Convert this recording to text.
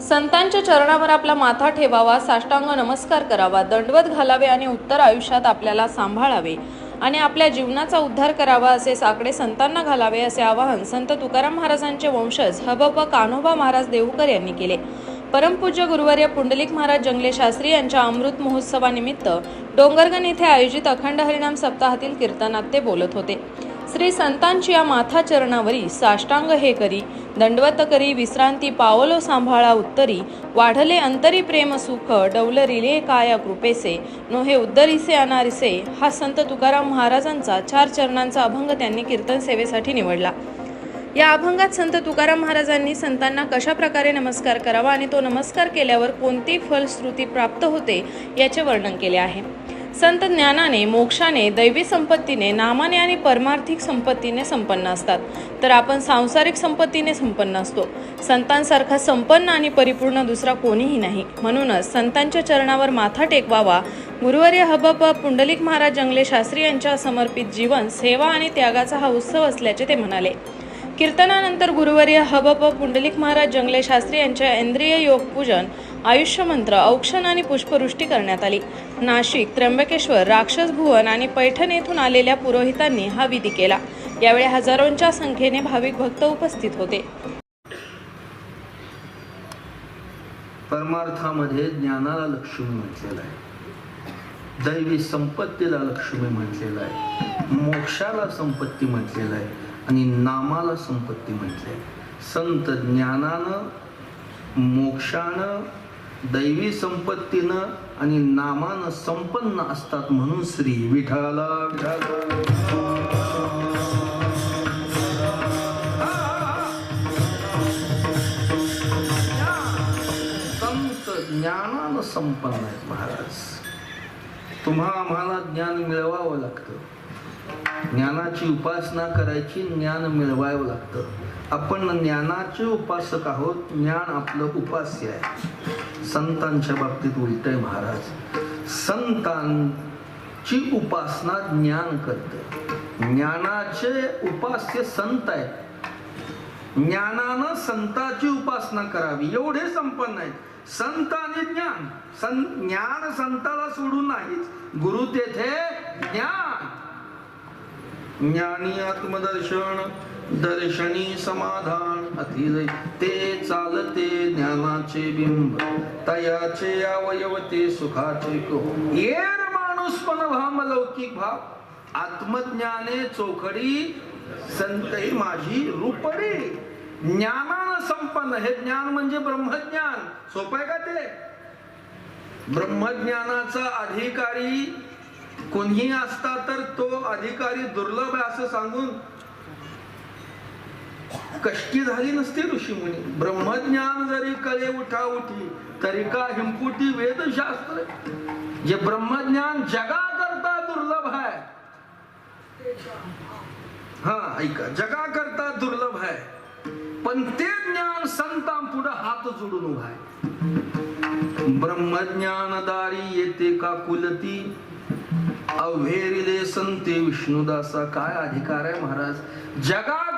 संतांच्या चरणावर आपला माथा ठेवावा साष्टांग नमस्कार करावा दंडवत घालावे आणि उत्तर आयुष्यात आपल्याला सांभाळावे आणि आपल्या जीवनाचा उद्धार करावा असे साकडे संतांना घालावे असे आवाहन संत तुकाराम महाराजांचे वंशज हबप कान्होबा महाराज देऊकर यांनी केले. परमपूज्य गुरुवर्य पुंडलिक महाराज जंगले शास्त्री यांच्या अमृत महोत्सवानिमित्त डोंगरगण येथे आयोजित अखंड हरिनाम सप्ताहातील कीर्तनात ते बोलत होते. श्री संतांची या माथा चरणावरी साष्टांग हे करी दंडवत करी विश्रांती पावलो सांभाळा उत्तरी वाढले अंतरी प्रेम सुख डवलरिले काया कृपेसे नोहे उद्दरीसे अनारिसे हा संत तुकाराम महाराजांचा चार चरणांचा अभंग त्यांनी कीर्तन सेवेसाठी निवडला. या अभंगात संत तुकाराम महाराजांनी संतांना कशा प्रकारे नमस्कार करावा आणि तो नमस्कार केल्यावर कोणती फलश्रुती प्राप्त होते याचे वर्णन केले आहे. संत ज्ञानाने मोक्षाने दैवी संपत्तीने नामाने आणि परमार्थिक संपत्तीने संपन्न असतात. तर आपण सांसारिक संपत्तीने संपन्न असतो. संतांसारखा संपन्न आणि परिपूर्ण दुसरा कोणीही नाही. म्हणूनच संतांच्या चरणावर माथा टेकवावा गुरुवर्य हबप पुंडलिक महाराज जंगले शास्त्री यांच्या समर्पित जीवन सेवा आणि त्यागाचा हा उत्सव असल्याचे ते म्हणाले. कीर्तनानंतर गुरुवर्य हबप पुंडलिक महाराज जंगले शास्त्री यांच्या इंद्रिय योग पूजन आयुष्यमंत्र औक्षण आणि पुष्पवृष्टी करण्यात आली. नाशिक त्र्यंबकेश्वर राक्षस भुवन आणि पैठण येथून आलेल्या पुरोहितांनी हा विधी केला. यावेळी हजारोंच्या संख्येने भाविक भक्त उपस्थित होते. परमार्थामध्ये ज्ञानाला लक्ष्मी म्हटलेलं आहे. दैवी संपत्तीला लक्ष्मी म्हटलेलं आहे. मोक्षाला संपत्ती म्हटलेलं आहे. आणि नामाला संपत्ती म्हटले. आहे संत ज्ञानानं मोक्षानं दैवी संपत्तीनं आणि नामानं संपन्न असतात म्हणून श्री विठाला विठाला संत ज्ञानानं संपन्न आहेत महाराज. तुम्हा आम्हाला ज्ञान मिळवावं लागतं. ज्ञानाची उपासना करायची ज्ञान मिळवावं लागतं. आपण ज्ञानाचे उपासक आहोत ज्ञान आपलं उपास्य आहे. संतांच्या बाबतीत उलट आहे महाराज. संतांची उपासना ज्ञान करते. ज्ञानाचे उपास्य संत आहेत. ज्ञानानं संताची उपासना करावी एवढे संपन्न आहेत. संत आणि ज्ञान. सं ज्ञान संताला सोडून नाहीच. गुरु तेथे ज्ञान. ज्ञानी आत्मदर्शन दर्शनी समाधान. अतिलय ते चालते ज्ञानाचे बिंब. तयाचे अवयव ते सुखाचे को येर माणूस पण भाम लौकिक भाव. आत्मज्ञाने चोखडी संत ही माझी रूपडी ज्ञानानं संपन्न हे ज्ञान म्हणजे ब्रह्मज्ञान. सोपं आहे का ते? ब्रह्मज्ञानाचा अधिकारी कोणीही असता तर तो अधिकारी दुर्लभ आहे असं सांगून कष्टी झाली नसते ऋषीमुनी ब्रह्मज्ञान जरी कळे उठा उठी तरी का हिमपुटी वेदशास्त्र जे ब्रह्मज्ञान जगा करता दुर्लभ आहे. हा ऐका. जगा करता दुर्लभ आहे. पण ते ज्ञान संतां पुढे हात जोडून उभा आहे. ब्रह्मज्ञानदारी येते का कुलती? अवहेरिले संते विष्णुदासा काय अधिकार आहे महाराज? जगा